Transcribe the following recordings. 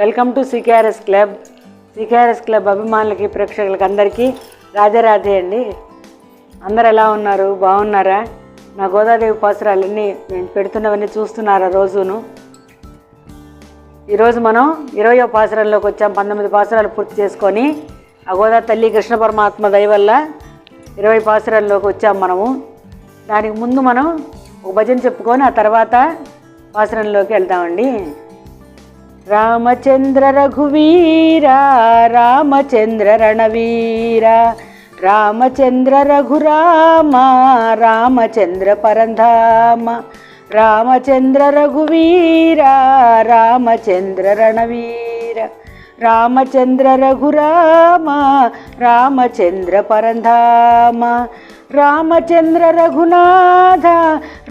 Welcome to CKRS club. CKRS club అభిమానులకి ప్రేక్షకులకి అందరికీ రాధే అండి. అందరు ఎలా ఉన్నారు? బాగున్నారా? నా గోదాదేవి పాసురాలన్నీ నేను పెడుతున్నవన్నీ చూస్తున్నారా రోజును? ఈరోజు మనం ఇరవయో పాసరంలోకి వచ్చాం. పంతొమ్మిది పాసరాలు పూర్తి చేసుకొని ఆ తల్లి కృష్ణ పరమాత్మ దయ వల్ల ఇరవై పాసరాల్లోకి వచ్చాం మనము. దానికి ముందు మనం ఒక భజన చెప్పుకొని ఆ తర్వాత పాసరంలోకి వెళ్తామండి. రామచంద్ర రఘువీర రామచంద్ర రణవీర రామచంద్ర రఘురామ రామచంద్ర పరంధామ రామచంద్ర రఘువీర రామచంద్ర రణవీర రామచంద్ర రఘురామ రామచంద్ర పరంధామ రామచంద్ర రఘునాథ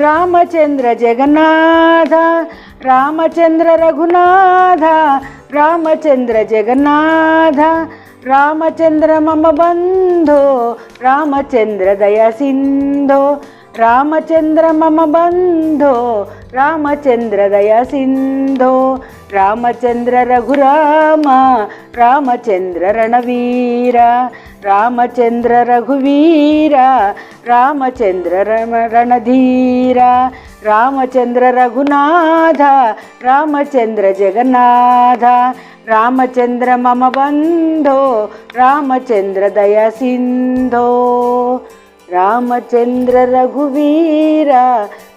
రామచంద్ర జగన్నాథ రామచంద్ర రఘునాథ రామచంద్ర జగన్నాథ రామచంద్ర మమ బంధో రామచంద్ర దయ సింధో రామచంద్ర మమ బంధో రామచంద్ర దయా సింధో రామచంద్ర రఘురామ రామచంద్ర రణవీర రామచంద్ర రఘువీర రామచంద్ర రమ- రణధీర రామచంద్ర రఘునాథ రామచంద్ర జగన్నాథ రామచంద్ర మమ బంధో రామచంద్ర దయా సింధో. రామచంద్ర రఘువీర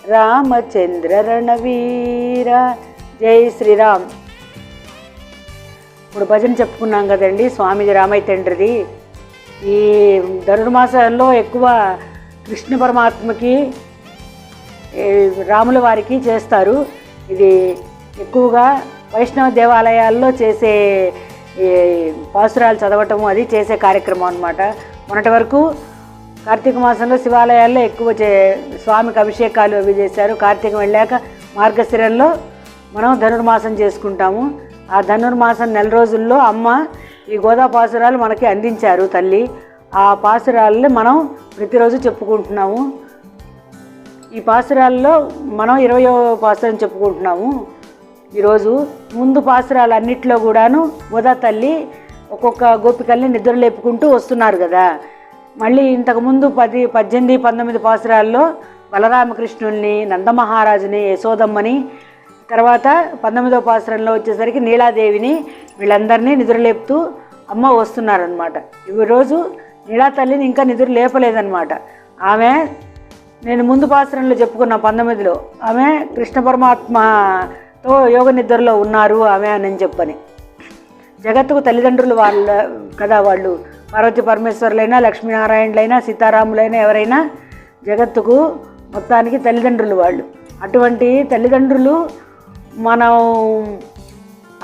రామచంద్ర రణవీర. జై శ్రీరామ్. ఇప్పుడు భజన చెప్పుకున్నాం కదండి స్వామిజీ రామయ్య తండ్రిది ఈ ధనుర్మాసంలో ఎక్కువ కృష్ణ పరమాత్మకి రాముల వారికి చేస్తారు. ఇది ఎక్కువగా వైష్ణవ దేవాలయాల్లో చేసే పాసురాలు చదవటము అది చేసే కార్యక్రమం అనమాట మొన్నటి వరకు కార్తీక మాసంలో శివాలయాల్లో ఎక్కువ చే స్వామికి అభిషేకాలు అవి చేశారు. కార్తీకం వెళ్ళాక మార్గశిరంలో మనం ధనుర్మాసం చేసుకుంటాము. ఆ ధనుర్మాసం నెల రోజుల్లో అమ్మ ఈ గోదా పాసురాలు మనకి అందించారు తల్లి. ఆ పాసురాలని మనం ప్రతిరోజు చెప్పుకుంటున్నాము. ఈ పాసురాల్లో మనం ఇరవయో పాసురం చెప్పుకుంటున్నాము. ఈరోజు ముందు పాసురాలు అన్నిట్లో కూడాను గోదా తల్లి ఒక్కొక్క గోపికల్ని నిద్ర లేపుకుంటూ వస్తున్నారు కదా. మళ్ళీ ఇంతకుముందు పది పద్దెనిమిది పంతొమ్మిది పాసురాల్లో బలరామకృష్ణుల్ని నందమహారాజుని యశోదమ్మని తర్వాత పంతొమ్మిదో పాసురంలో వచ్చేసరికి నీలాదేవిని వీళ్ళందరినీ నిద్రలేపుతూ అమ్మ వస్తున్నారనమాట ఈరోజు నీలా తల్లిని ఇంకా నిద్ర లేపలేదనమాట ఆమె నేను ముందు పాత్రలో చెప్పుకున్న పంతొమ్మిదిలో ఆమె కృష్ణ పరమాత్మతో యోగ నిద్రలో ఉన్నారు ఆమె అని చెప్పని. జగత్తుకు తల్లిదండ్రులు వాళ్ళ కదా వాళ్ళు పార్వతి పరమేశ్వరులైనా లక్ష్మీనారాయణులైనా సీతారాములైనా ఎవరైనా జగత్తుకు మొత్తానికి తల్లిదండ్రులు వాళ్ళు. అటువంటి తల్లిదండ్రులు మనం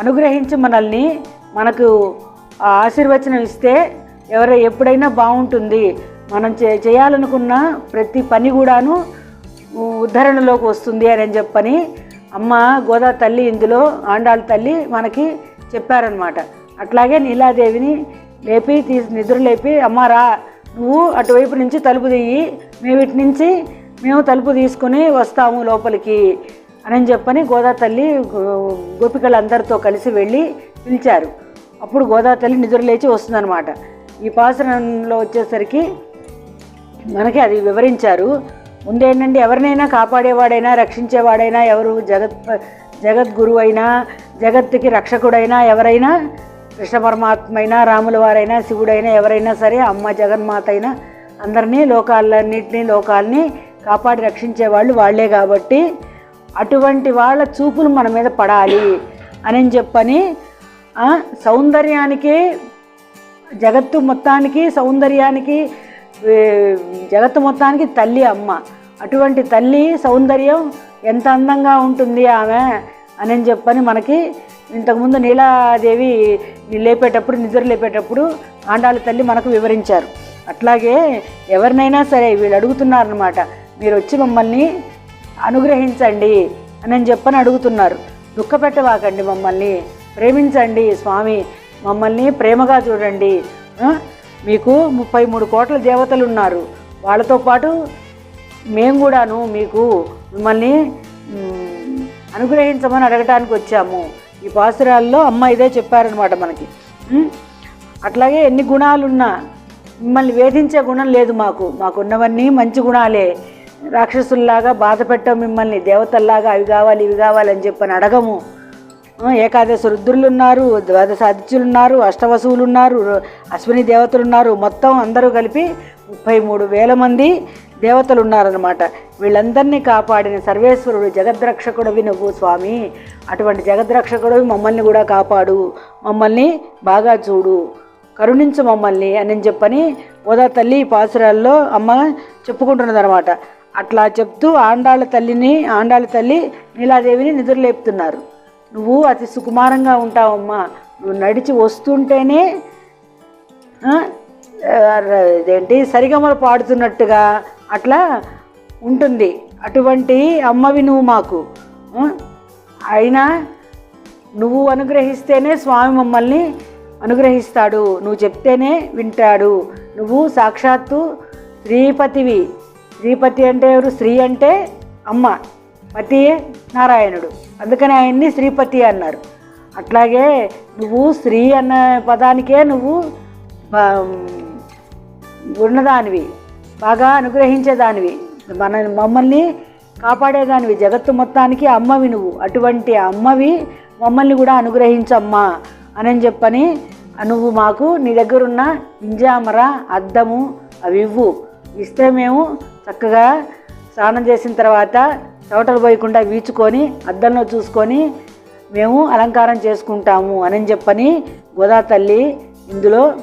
అనుగ్రహించి మనల్ని మనకు ఆశీర్వచనం ఇస్తే ఎవరు ఎప్పుడైనా బాగుంటుంది. మనం చే చేయాలనుకున్న ప్రతి పని కూడాను ఉద్ధరణలోకి వస్తుంది అని చెప్పని అమ్మ గోదా తల్లి ఇందులో ఆండాళ్ళ తల్లి మనకి చెప్పారనమాట అట్లాగే నీలాదేవిని లేపి తీసి నిద్ర లేపి అమ్మారా నువ్వు అటువైపు నుంచి తలుపు తీయి మేము ఇటు నుంచి మేము తలుపు తీసుకుని వస్తాము లోపలికి అని చెప్పని గోదా తల్లి గో- గోపికలందరితో కలిసి వెళ్ళి పిలిచారు. అప్పుడు గోదా తల్లి నిద్ర లేచి వస్తుందన్నమాట. ఈ పాసనంలో వచ్చేసరికి మనకి అది వివరించారు. ముందేంటంటే ఎవరినైనా కాపాడేవాడైనా రక్షించేవాడైనా ఎవరు జగత్ జగద్గురువైనా జగత్తుకి రక్షకుడైనా ఎవరైనా కృష్ణ పరమాత్మ అయినా రాముల వారైనా శివుడైనా ఎవరైనా సరే అమ్మ జగన్మాత అయినా అందరినీ లోకాలన్నింటినీ లోకాల్ని కాపాడి రక్షించే వాళ్ళు వాళ్ళే కాబట్టి అటువంటి వాళ్ళ చూపులు మన మీద పడాలి అని చెప్పని సౌందర్యానికి జగత్తు మొత్తానికి సౌందర్యానికి జగత్తు మొత్తానికి తల్లి అమ్మ. అటువంటి తల్లి సౌందర్యం ఎంత అందంగా ఉంటుంది ఆమె అని చెప్పని మనకి ఇంతకుముందు నీలాదేవి లేపేటప్పుడు నిద్ర లేపేటప్పుడు ఆండాళ్ళ తల్లి మనకు వివరించారు. అట్లాగే ఎవరినైనా సరే వీళ్ళు అడుగుతున్నారనమాట మీరు వచ్చి మమ్మల్ని అనుగ్రహించండి అని చెప్పని అడుగుతున్నారు. దుఃఖపెట్టవాకండి మమ్మల్ని. ప్రేమించండి స్వామి. మమ్మల్ని ప్రేమగా చూడండి. మీకు ముప్పై మూడు కోట్ల దేవతలు ఉన్నారు వాళ్ళతో పాటు మేము కూడాను మీకు మిమ్మల్ని అనుగ్రహించమని అడగటానికి వచ్చాము. ఈ పాసురాల్లో అమ్మ ఇదే చెప్పారనమాట మనకి. అట్లాగే ఎన్ని గుణాలున్నా మిమ్మల్ని వేధించే గుణం లేదు మాకు. మాకున్నవన్నీ మంచి గుణాలే. రాక్షసుల్లాగా బాధ పెట్టం మిమ్మల్ని దేవతల్లాగా అవి కావాలి ఇవి కావాలని చెప్పని అడగము. ఏకాదశ రుద్రులు ఉన్నారు ద్వాదశ ఆదిత్యులు ఉన్నారు అష్టవసువులు ఉన్నారు అశ్విని దేవతలు ఉన్నారు మొత్తం అందరూ కలిపి ముప్పై మూడు వేల మంది దేవతలు ఉన్నారనమాట వీళ్ళందరినీ కాపాడిన సర్వేశ్వరుడు జగద్రక్షకుడవి నువ్వు స్వామి. అటువంటి జగద్రక్షకుడవి మమ్మల్ని కూడా కాపాడు. మమ్మల్ని బాగా చూడు. కరుణించు మమ్మల్ని అని చెప్పని ఓదా తల్లి పాసురాల్లో అమ్మ చెప్పుకుంటున్నదనమాట అట్లా చెప్తూ ఆండాళ్ళ తల్లిని ఆండాళ్ళ తల్లి నీలాదేవిని నిద్రలేపుతున్నారు. నువ్వు అతి సుకుమారంగా ఉంటావమ్మా. నువ్వు నడిచి వస్తుంటేనే ఇదేంటి? సరిగమలు పాడుతున్నట్టుగా అట్లా ఉంటుంది. అటువంటి అమ్మవి నువ్వు మాకు. అయినా నువ్వు అనుగ్రహిస్తేనే స్వామి మమ్మల్ని అనుగ్రహిస్తాడు. నువ్వు చెప్తేనే వింటాడు. నువ్వు సాక్షాత్తు శ్రీపతివి. శ్రీపతి అంటే ఎవరు? శ్రీ అంటే అమ్మ పతి నారాయణుడు. అందుకని ఆయన్ని శ్రీపతి అన్నారు. అట్లాగే నువ్వు శ్రీ అన్న పదానికే నువ్వు ఉన్నదానివి బాగా అనుగ్రహించేదానివి. మన మమ్మల్ని కాపాడేదానివి. జగత్తు మొత్తానికి అమ్మవి నువ్వు. అటువంటి అమ్మవి మమ్మల్ని కూడా అనుగ్రహించమ్మా అని చెప్పని నువ్వు మాకు నీ దగ్గరున్న ఇంజామర అద్దము అవి ఇవ్వు. ఇస్తే మేము చక్కగా స్నానం చేసిన తర్వాత చవటలు పోయకుండా వీచుకొని అద్దంలో చూసుకొని మేము అలంకారం చేసుకుంటాము అని చెప్పని గోదా తల్లి ఇందులో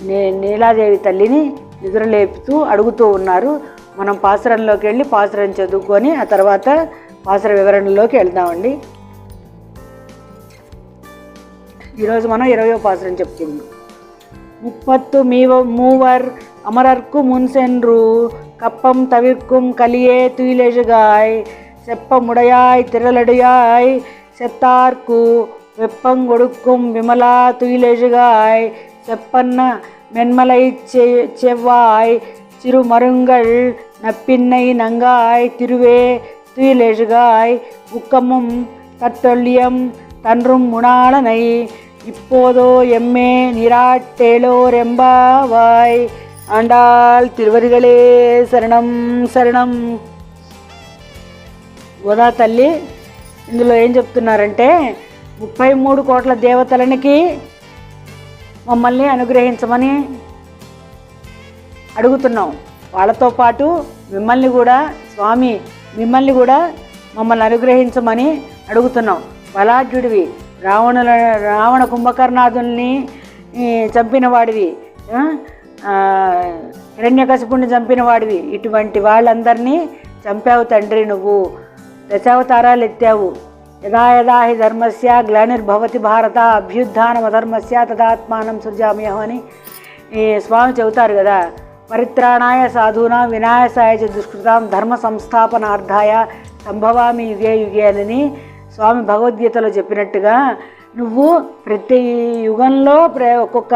నీ నీలాదేవి తల్లిని నిద్రలేపుతూ అడుగుతూ ఉన్నారు మనం పాసురంలోకి వెళ్ళి పాసురం చదువుకొని ఆ తర్వాత పాసుర వివరణలోకి వెళ్దామండి ఈరోజు మనం ఇరవయో పాసురం చెప్పుకుందాం முப்பத்து மீவ மூவர் அமரர்க்கு முன் சென்று கப்பம் தவிர்க்கும் கலியே துயிலெழுகாய் செப்பமுடையாய் திரளடையாய் செத்தார்க்கு வெப்பங்கொடுக்கும் விமலா துயிலெழுகாய் செப்பன்ன மென்மலை செ செவ்வாய் சிறுமருங்கள் நப்பின்னை நங்காய் திருவே துயிலெழுகாய் உக்கமும் தட்டொல்லியம் தன்றும் முனாளனை இப்போதோ எம்மே நிராட்டேலோரெம்பாவாய் ஆண்டாள் திருவடிகளே శరణం శరణం గోదా తల్లి ఇందులో ఏం చెప్తున్నారంటే ముప్పై మూడు కోట్ల దేవతలనికి మమ్మల్ని అనుగ్రహించమని అడుగుతున్నాం. వాళ్ళతో పాటు మిమ్మల్ని కూడా స్వామి మిమ్మల్ని కూడా మమ్మల్ని అనుగ్రహించమని అడుగుతున్నాం. బలాఢ్యుడివి రావణుల రావణ కుంభకర్ణాదుల్ని చంపినవాడివి చంపిన వాడివి హిరణ్యకశిపుణ్ణి చంపిన వాడివి ఇటువంటి వాళ్ళందరినీ చంపావు తండ్రి నువ్వు. దశావతారాలు ఎత్తావు యదా యదా హి ధర్మస్య గ్లానిర్భవతి భారత అభ్యుద్ధానమధర్మస్య తదాత్మానం సృజామ్యహం అని ఈ స్వామి చెబుతారు కదా పరిత్రాణాయ సాధూనా వినాయసాయ చ దుష్కృతాం ధర్మ సంస్థాపనార్థాయ సంభవామి యుగే యుగే అని స్వామి భగవద్గీతలో చెప్పినట్టుగా నువ్వు ప్రతి యుగంలో ఒక్కొక్క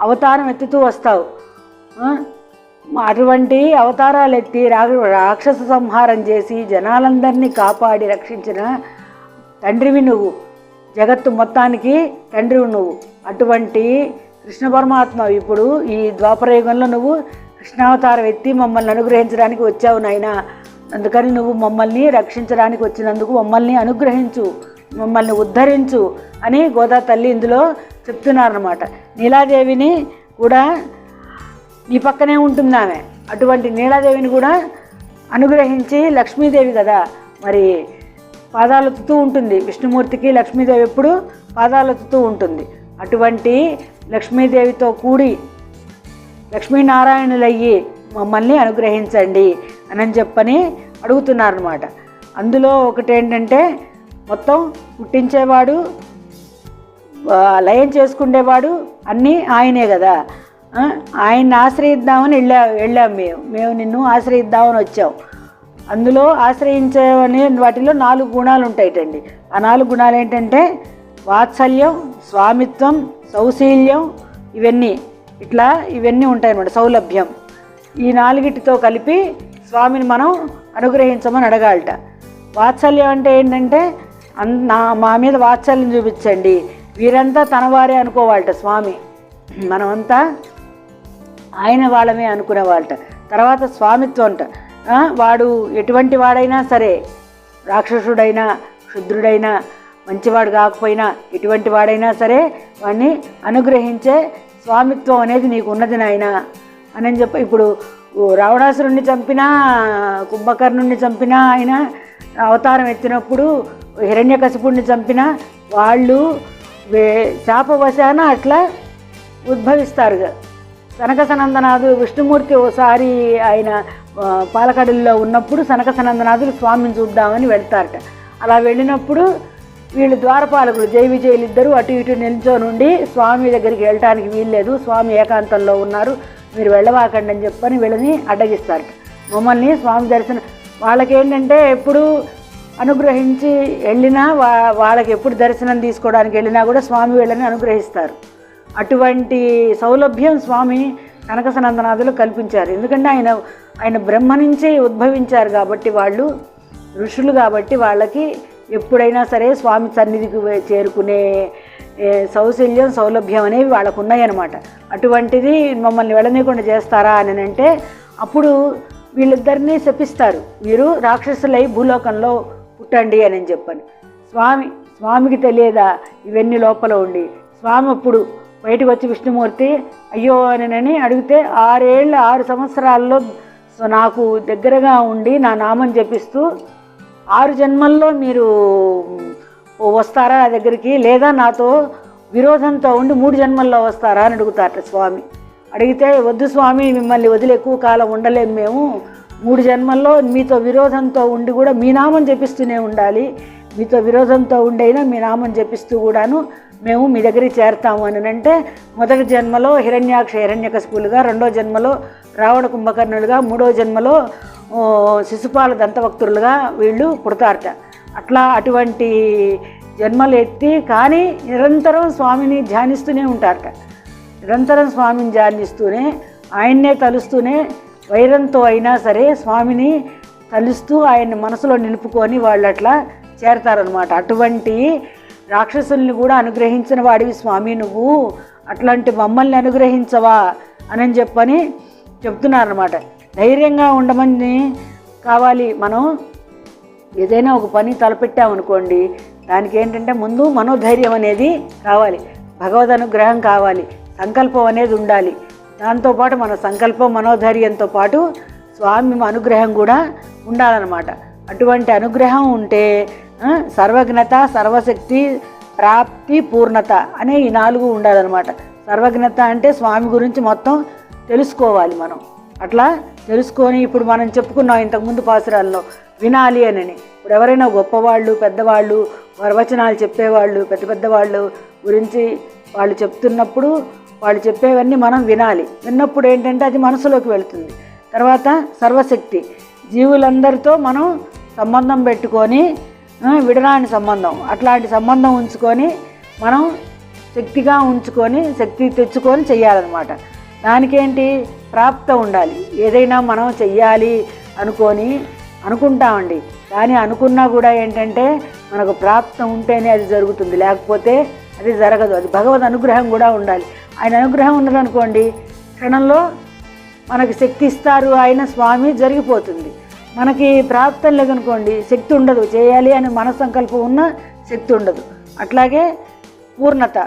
అవతారం ఎత్తుతూ వస్తావు. అటువంటి అవతారాలు ఎత్తి రా రాక్షస సంహారం చేసి జనాలందరినీ కాపాడి రక్షించిన తండ్రివి నువ్వు. జగత్తు మొత్తానికి తండ్రివి నువ్వు. అటువంటి కృష్ణ పరమాత్మ ఇప్పుడు ఈ ద్వాపరయుగంలో నువ్వు కృష్ణావతారం ఎత్తి మమ్మల్ని అనుగ్రహించడానికి వచ్చావు నాయనా. అందుకని నువ్వు మమ్మల్ని రక్షించడానికి వచ్చినందుకు మమ్మల్ని అనుగ్రహించు మమ్మల్ని ఉద్ధరించు అని గోదా తల్లి ఇందులో చెప్తున్నారన్నమాట. నీలాదేవిని కూడా నీ పక్కనే ఉంటుంది ఆమె. అటువంటి నీలాదేవిని కూడా అనుగ్రహించి లక్ష్మీదేవి కదా. మరి పాదాలెత్తుతూ ఉంటుంది. విష్ణుమూర్తికి లక్ష్మీదేవి ఎప్పుడు పాదాలెత్తుతూ ఉంటుంది. అటువంటి లక్ష్మీదేవితో కూడి లక్ష్మీనారాయణులయ్యి మమ్మల్ని అనుగ్రహించండి అని చెప్పని అడుగుతున్నారనమాట అందులో ఒకటి ఏంటంటే మొత్తం పుట్టించేవాడు లయం చేసుకునేవాడు అన్నీ ఆయనే కదా. ఆయన్ని ఆశ్రయిద్దామని వెళ్ళా వెళ్ళాం మేము. మేము నిన్ను ఆశ్రయిద్దామని వచ్చాం. అందులో ఆశ్రయించే వాటిలో నాలుగు గుణాలు ఉంటాయిటండి. ఆ నాలుగు గుణాలు ఏంటంటే వాత్సల్యం స్వామిత్వం సౌశీల్యం ఇవన్నీ. ఇట్లా ఇవన్నీ ఉంటాయన్నమాట సౌలభ్యం. ఈ నాలుగిటితో కలిపి స్వామిని మనం అనుగ్రహించమని అడగాలట. వాత్సల్యం అంటే ఏంటంటే అన్ నా మా మీద వాత్సల్యం చూపించండి. వీరంతా తనవారే అనుకోవాలట స్వామి. మనమంతా ఆయన వాళ్ళమే అనుకునేవాళ్ళట. తర్వాత స్వామిత్వం అంట. వాడు ఎటువంటి వాడైనా సరే రాక్షసుడైనా శుద్రుడైనా మంచివాడు కాకపోయినా ఎటువంటి వాడైనా సరే వాడిని అనుగ్రహించే స్వామిత్వం అనేది నీకు ఉన్నది నాయన. అని చెప్పి ఇప్పుడు రావణాసురుణ్ణి చంపినా కుంభకర్ణుణ్ణి చంపినా ఆయన అవతారం ఎత్తినప్పుడు హిరణ్యకశిపుణ్ణి చంపినా వాళ్ళు వే శాపవశాన అట్లా ఉద్భవిస్తారు కనక సనందనాథు విష్ణుమూర్తి ఓసారి ఆయన పాలకడల్లో ఉన్నప్పుడు సనక సనందనాథులు స్వామిని చూద్దామని వెళ్తారట. అలా వెళ్ళినప్పుడు వీళ్ళు ద్వారపాలకులు జై విజయులు ఇద్దరు అటు ఇటు నిల్చోనుండి స్వామి దగ్గరికి వెళ్ళటానికి వీల్లేదు స్వామి ఏకాంతంలో ఉన్నారు మీరు వెళ్ళవాకండి అని చెప్పని వీళ్ళని అడ్డగిస్తారట. మమ్మల్ని స్వామి దర్శనం వాళ్ళకేంటంటే ఎప్పుడు అనుగ్రహించి వెళ్ళినా వా వాళ్ళకి ఎప్పుడు దర్శనం తీసుకోవడానికి వెళ్ళినా కూడా స్వామి వీళ్ళని అనుగ్రహిస్తారు. అటువంటి సౌలభ్యం స్వామి కనకసనందనాథులు కల్పించారు. ఎందుకంటే ఆయన ఆయన బ్రహ్మ నుంచి ఉద్భవించారు కాబట్టి వాళ్ళు ఋషులు కాబట్టి వాళ్ళకి ఎప్పుడైనా సరే స్వామి సన్నిధికి చేరుకునే సౌశల్యం సౌలభ్యం అనేవి వాళ్ళకు ఉన్నాయన్నమాట. అటువంటిది మమ్మల్ని వెళ్ళనీయకుండా చేస్తారా అని అంటే అప్పుడు వీళ్ళిద్దరినీ శపిస్తారు. మీరు రాక్షసులై భూలోకంలో పుట్టండి అని చెప్పని. స్వామి స్వామికి తెలియదా ఇవన్నీ లోపల ఉండి? స్వామి అప్పుడు బయటకు వచ్చి విష్ణుమూర్తి అయ్యో అని అడిగితే ఆరేళ్ళ ఆరు సంవత్సరాల్లో సో నాకు దగ్గరగా ఉండి నా నామం జపిస్తూ ఆరు జన్మల్లో మీరు వస్తారా నా దగ్గరికి? లేదా నాతో విరోధంతో ఉండి మూడు జన్మల్లో వస్తారా అని అడుగుతారట స్వామి. అడిగితే వద్దు స్వామి మిమ్మల్ని వదిలి ఎక్కువ కాలం ఉండలేము మేము. మూడు జన్మల్లో మీతో విరోధంతో ఉండి కూడా మీ నామం జపిస్తూనే ఉండాలి. మీతో విరోధంతో ఉండైనా మీ నామం జపిస్తూ కూడాను మేము మీ దగ్గరికి చేరతాము అని అంటే మొదటి జన్మలో హిరణ్యాక్ష హిరణ్యకశిపులుగా రెండో జన్మలో రావణ కుంభకర్ణులుగా మూడో జన్మలో శిశుపాల దంతభక్తులుగా వీళ్ళు పుడతారట. అట్లా అటువంటి జన్మలు ఎత్తి కానీ నిరంతరం స్వామిని ధ్యానిస్తూనే ఉంటారట. నిరంతరం స్వామిని ధ్యానిస్తూనే ఆయన్నే తలుస్తూనే వైరంతో అయినా సరే స్వామిని తలుస్తూ ఆయన్ని మనసులో నిలుపుకొని వాళ్ళు అట్లా చేరతారనమాట అటువంటి రాక్షసుల్ని కూడా అనుగ్రహించిన వాడివి స్వామి నువ్వు. అట్లాంటి మమ్మల్ని అనుగ్రహించవా అని చెప్పని చెప్తున్నారనమాట ధైర్యంగా ఉండమని కావాలి మనం. ఏదైనా ఒక పని తలపెట్టామనుకోండి దానికి ఏంటంటే ముందు మనోధైర్యం అనేది కావాలి. భగవద్ అనుగ్రహం కావాలి. సంకల్పం అనేది ఉండాలి. దాంతోపాటు మన సంకల్పం మనోధైర్యంతో పాటు స్వామి అనుగ్రహం కూడా ఉండాలన్నమాట. అటువంటి అనుగ్రహం ఉంటే సర్వజ్ఞత సర్వశక్తి ప్రాప్తి పూర్ణత అనే ఈ నాలుగు ఉండాలన్నమాట. సర్వజ్ఞత అంటే స్వామి గురించి మొత్తం తెలుసుకోవాలి మనం. అట్లా తెలుసుకొని ఇప్పుడు మనం చెప్పుకున్నాం ఇంతకుముందు పాసురాల్లో వినాలి అని ఇప్పుడు ఎవరైనా గొప్పవాళ్ళు పెద్దవాళ్ళు వరవచనాలు చెప్పేవాళ్ళు పెద్ద పెద్ద వాళ్ళు గురించి వాళ్ళు చెప్తున్నప్పుడు వాళ్ళు చెప్పేవన్నీ మనం వినాలి. విన్నప్పుడు ఏంటంటే అది మనసులోకి వెళుతుంది. తర్వాత సర్వశక్తి. జీవులందరితో మనం సంబంధం పెట్టుకొని విడరాని సంబంధం. అట్లాంటి సంబంధం ఉంచుకొని మనం శక్తిగా ఉంచుకొని శక్తి తెచ్చుకొని చేయాలన్నమాట దానికేంటి? ప్రాప్త ఉండాలి. ఏదైనా మనం చెయ్యాలి అనుకొని అనుకుంటామండి. కానీ అనుకున్నా కూడా ఏంటంటే మనకు ప్రాప్తం ఉంటేనే అది జరుగుతుంది. లేకపోతే అది జరగదు. అది భగవద్ అనుగ్రహం కూడా ఉండాలి. ఆయన అనుగ్రహం ఉన్నదనుకోండి క్షణంలో మనకు శక్తి ఇస్తారు. ఆయన స్వామి జరిగిపోతుంది. మనకి ప్రాప్తం లేదనుకోండి శక్తి ఉండదు. చేయాలి అని మనసంకల్పం ఉన్న శక్తి ఉండదు. అట్లాగే పూర్ణత.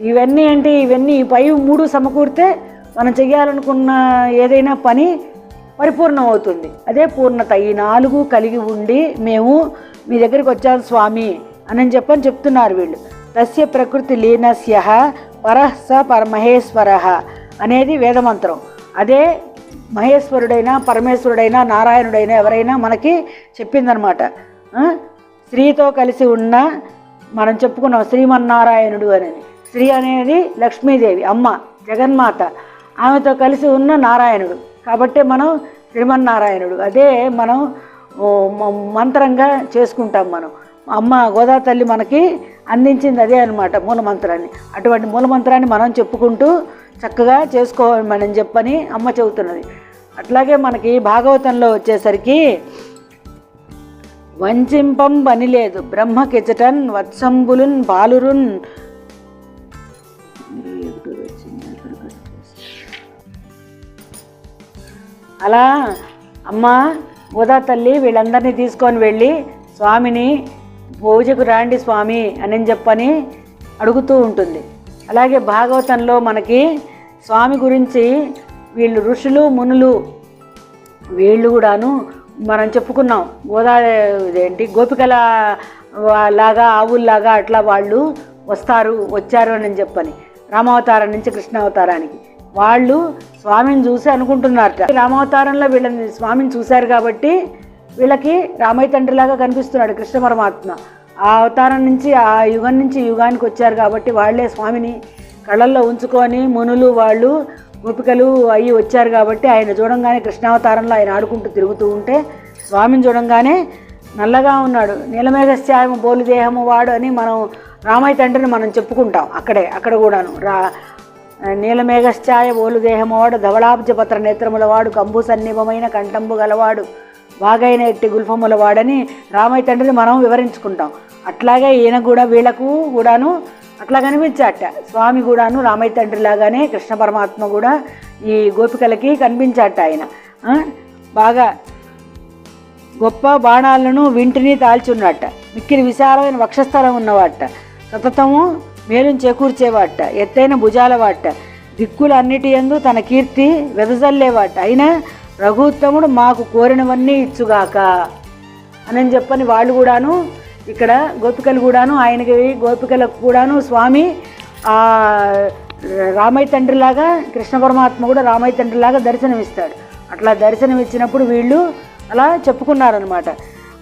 ఇవన్నీ అంటే ఇవన్నీ పై మూడు సమకూరితే మనం చేయాలనుకున్న ఏదైనా పని పరిపూర్ణం అవుతుంది అదే పూర్ణత. ఈ నాలుగు కలిగి ఉండి మేము మీ దగ్గరికి వచ్చాం స్వామి అని చెప్పని చెప్తున్నారు వీళ్ళు. తస్య ప్రకృతి లీనస్య పరహ స పరమహేశ్వర అనేది వేదమంత్రం. అదే మహేశ్వరుడైనా పరమేశ్వరుడైనా నారాయణుడైనా ఎవరైనా మనకి చెప్పిందనమాట స్త్రీతో కలిసి ఉన్న మనం చెప్పుకున్నాం శ్రీమన్నారాయణుడు అనేది. స్త్రీ అనేది లక్ష్మీదేవి అమ్మ జగన్మాత. ఆమెతో కలిసి ఉన్న నారాయణుడు. కాబట్టి మనం శ్రీమన్నారాయణుడు. అదే మనం మంత్రంగా చేసుకుంటాం మనం. అమ్మ గోదా తల్లి మనకి అందించింది అదే అనమాట మూలమంత్రాన్ని. అటువంటి మూలమంత్రాన్ని మనం చెప్పుకుంటూ చక్కగా చేసుకోమని చెప్పని అమ్మ చెబుతున్నది. అట్లాగే మనకి భాగవతంలో వచ్చేసరికి వంచింపం పని లేదు బ్రహ్మ కిచటన్ వత్సంబులున్ బాలురున్. అలా అమ్మ గోదా తల్లి వీళ్ళందరినీ తీసుకొని వెళ్ళి స్వామిని పూజకు రాండి స్వామి అని చెప్పని అడుగుతూ ఉంటుంది. అలాగే భాగవతంలో మనకి స్వామి గురించి వీళ్ళు ఋషులు మునులు వీళ్ళు కూడాను మనం చెప్పుకున్నాం. గోదావరి ఇదేంటి? గోపికల లాగా ఆవుల్లాగా అట్లా వాళ్ళు వస్తారు వచ్చారు అని చెప్పని. రామావతారం నుంచి కృష్ణావతారానికి. వాళ్ళు స్వామిని చూసి అనుకుంటున్నారట. రామావతారంలో వీళ్ళని స్వామిని చూశారు కాబట్టి వీళ్ళకి రామయ్య తండ్రిలాగా కనిపిస్తున్నాడు కృష్ణ పరమాత్మ. ఆ అవతారం నుంచి ఆ యుగం నుంచి యుగానికి వచ్చారు కాబట్టి వాళ్ళే స్వామిని కళ్ళల్లో ఉంచుకొని మునులు వాళ్ళు గోపికలు అయ్యి వచ్చారు కాబట్టి ఆయన చూడంగానే కృష్ణావతారంలో ఆయన ఆడుకుంటూ తిరుగుతూ ఉంటే స్వామిని చూడంగానే నల్లగా ఉన్నాడు. నీలమేఘశ్చాయము బోలు దేహము వాడు అని మనం రామయ్య తండ్రిని మనం చెప్పుకుంటాం అక్కడే అక్కడ కూడాను. రా నీలమేఘశ్చాయ బోలు వాడు ధవళాబ్జపత్ర నేత్రముల వాడు కంబు సన్నిభమైన కంఠంబు గలవాడు. బాగైన ఎట్టి గుల్ఫముల వాడని రామయ్య తండ్రిని మనం వివరించుకుంటాం. అట్లాగే ఈయన కూడా వీళ్ళకు కూడాను అట్లా కనిపించాట స్వామి కూడాను రామయ్య తండ్రి లాగానే కృష్ణ పరమాత్మ కూడా ఈ గోపికలకి కనిపించాట ఆయన. బాగా గొప్ప బాణాలను వింటిని తాల్చున్నట్ట. మిక్కిలి విశాలమైన వక్షస్థలం ఉన్నవాట. సతతము మేలును చేకూర్చేవాట. ఎత్తైన భుజాల వాట దిక్కులన్నిటి యందు తన కీర్తి వెదజల్లేవాట అయినా రఘుత్తముడు మాకు కోరినవన్నీ ఇచ్చుగాక. అని చెప్పని వాళ్ళు కూడాను ఇక్కడ గోపికలు కూడాను ఆయనకి గోపికలకు కూడాను స్వామి రామయ్య తండ్రిలాగా కృష్ణ పరమాత్మ కూడా రామయ్య తండ్రిలాగా దర్శనమిస్తాడు. అట్లా దర్శనం ఇచ్చినప్పుడు వీళ్ళు అలా చెప్పుకున్నారనమాట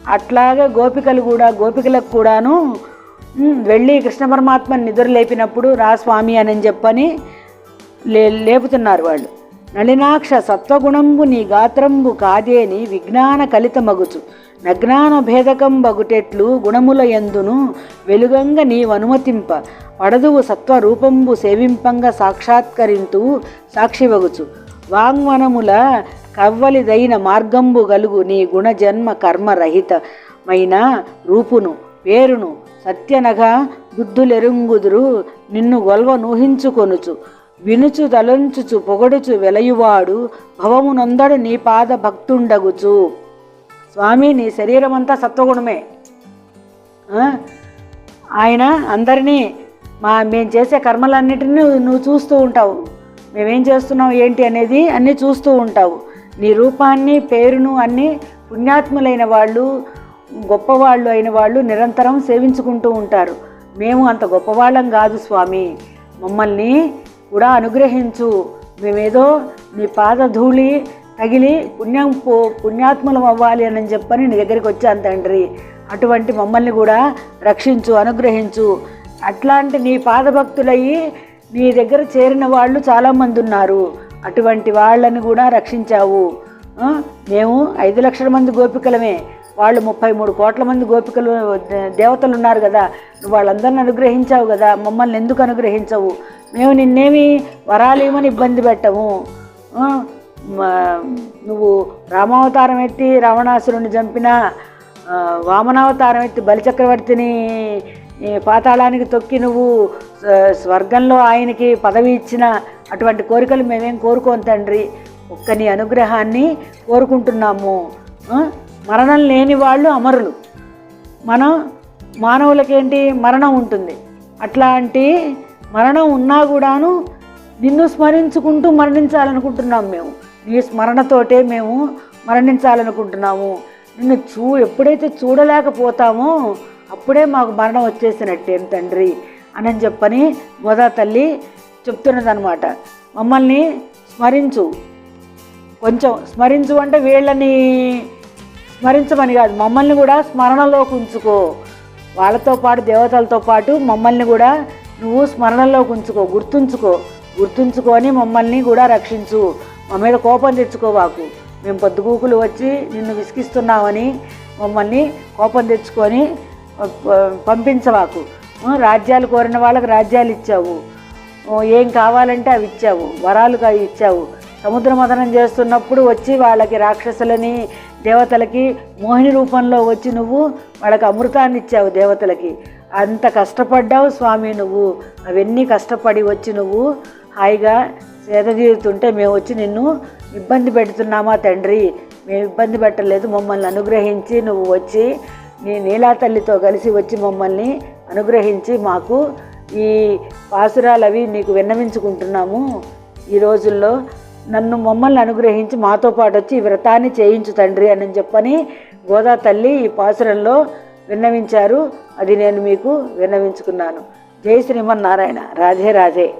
అట్లాగే గోపికలు కూడా గోపికలకు కూడాను వెళ్ళి కృష్ణ పరమాత్మని నిద్ర లేపినప్పుడు రా స్వామి అని చెప్పని లే లేపుతున్నారు వాళ్ళు. నళినాక్ష సత్వగుణంబు నీ గాత్రంబు కాదేని విజ్ఞాన కలిత మగుచు నజ్ఞాన భేదకం బగుటెట్లు గుణముల ఎందును వెలుగంగ నీవనుమతింప. పడదువు సత్వరూపంబు సేవింపంగ సాక్షాత్కరింతు సాక్షివగుచు. వాంగ్మనముల కవ్వలిదైన మార్గంబు గలుగు నీ గుణజన్మ కర్మరహితమైన రూపును పేరును సత్యనగ బుద్ధులెరుంగుదురు నిన్ను గొల్వ నూహించుకొనుచు. వినుచు తలంచుచు పొగడుచు వెలయువాడు భవమునందడు నీ పాద భక్తుండగుచు. స్వామి నీ శరీరం అంతా సత్వగుణమే ఆయన అందరినీ మా మేము చేసే కర్మలన్నిటినీ నువ్వు- నువ్వు చూస్తూ ఉంటావు. మేమేం చేస్తున్నావు ఏంటి అనేది అన్నీ చూస్తూ ఉంటావు. నీ రూపాన్ని పేరును అన్నీ పుణ్యాత్ములైన వాళ్ళు గొప్పవాళ్ళు అయిన వాళ్ళు నిరంతరం సేవించుకుంటూ ఉంటారు. మేము అంత గొప్పవాళ్ళం కాదు స్వామి. మమ్మల్ని కూడా అనుగ్రహించు. మేమేదో నీ పాదధూళి తగిలి పుణ్యం పో- పుణ్యాత్ములం అవ్వాలి అని చెప్పని నీ దగ్గరికి వచ్చాను తండ్రి. అటువంటి మమ్మల్ని కూడా రక్షించు అనుగ్రహించు. అట్లాంటి నీ పాదభక్తులయ్యి నీ దగ్గర చేరిన వాళ్ళు చాలామంది ఉన్నారు. అటువంటి వాళ్ళని కూడా రక్షించావు. మేము ఐదు లక్షల మంది గోపికలమే. వాళ్ళు ముప్పై మూడు కోట్ల మంది గోపికలు దేవతలు ఉన్నారు కదా నువ్వు వాళ్ళందరిని అనుగ్రహించావు కదా మమ్మల్ని ఎందుకు అనుగ్రహించవు? మేము నిన్నేమి వరాలేమని ఇబ్బంది పెట్టము. నువ్వు రామావతారం ఎత్తి రావణాసురుని చంపిన వామనావతారం ఎత్తి బలిచక్రవర్తిని పాతాళానికి తొక్కి నువ్వు స్వర్గంలో ఆయనకి పదవి ఇచ్చిన అటువంటి కోరికలు మేమేం కోరుకోం తండ్రి. ఒక్క నీ అనుగ్రహాన్ని కోరుకుంటున్నాము. మరణం లేని వాళ్ళు అమరులు. మనం మానవులకేంటి? మరణం ఉంటుంది. అట్లాంటి మరణం ఉన్నా కూడాను నిన్ను స్మరించుకుంటూ మరణించాలనుకుంటున్నాం మేము. నీ స్మరణతోటే మేము మరణించాలనుకుంటున్నాము. నిన్ను చూ ఎప్పుడైతే చూడలేకపోతామో అప్పుడే మాకు మరణం వచ్చేసినట్టేం తండ్రి అని చెప్పని గోదా తల్లి చెప్తున్నదనమాట మమ్మల్ని స్మరించు. కొంచెం స్మరించు అంటే వీళ్ళని స్మరించమని కాదు మమ్మల్ని కూడా స్మరణలోకి ఉంచుకో. వాళ్ళతో పాటు దేవతలతో పాటు మమ్మల్ని కూడా నువ్వు స్మరణలోకి ఉంచుకో గుర్తుంచుకో. గుర్తుంచుకొని మమ్మల్ని కూడా రక్షించు. మా మీద కోపం తెచ్చుకోవాకు మేము పొద్దుగూకులు వచ్చి నిన్ను విసిగిస్తున్నామని మమ్మల్ని కోపం తెచ్చుకొని పంపించవాకు రాజ్యాలు కోరిన వాళ్ళకి రాజ్యాలు ఇచ్చావు. ఏం కావాలంటే అవి ఇచ్చావు. వరాలుగా ఇచ్చావు. సముద్ర మదనం చేస్తున్నప్పుడు వచ్చి వాళ్ళకి రాక్షసులని దేవతలకి మోహిని రూపంలో వచ్చి నువ్వు వాళ్ళకి అమృతాన్ని ఇచ్చావు దేవతలకి. అంత కష్టపడ్డావు స్వామి నువ్వు. అవన్నీ కష్టపడి వచ్చి నువ్వు హాయిగా సేద తీరుతుంటే మేము వచ్చి నిన్ను ఇబ్బంది పెడుతున్నామా తండ్రి. మేము ఇబ్బంది పెట్టలేదు. మమ్మల్ని అనుగ్రహించి నువ్వు వచ్చి నీ నీలా తల్లితో కలిసి వచ్చి మమ్మల్ని అనుగ్రహించి మాకు ఈ పాసురాలు అవి నీకు విన్నవించుకుంటున్నాము. ఈ రోజుల్లో నన్ను మమ్మల్ని అనుగ్రహించి మాతో పాటు వచ్చి ఈ వ్రతాన్ని చేయించు తండ్రి అని చెప్పని గోదా తల్లి ఈ పాసురంలో విన్నవించారు. అది నేను మీకు విన్నవించుకున్నాను. జై శ్రీమన్నారాయణ. రాధే రాధే.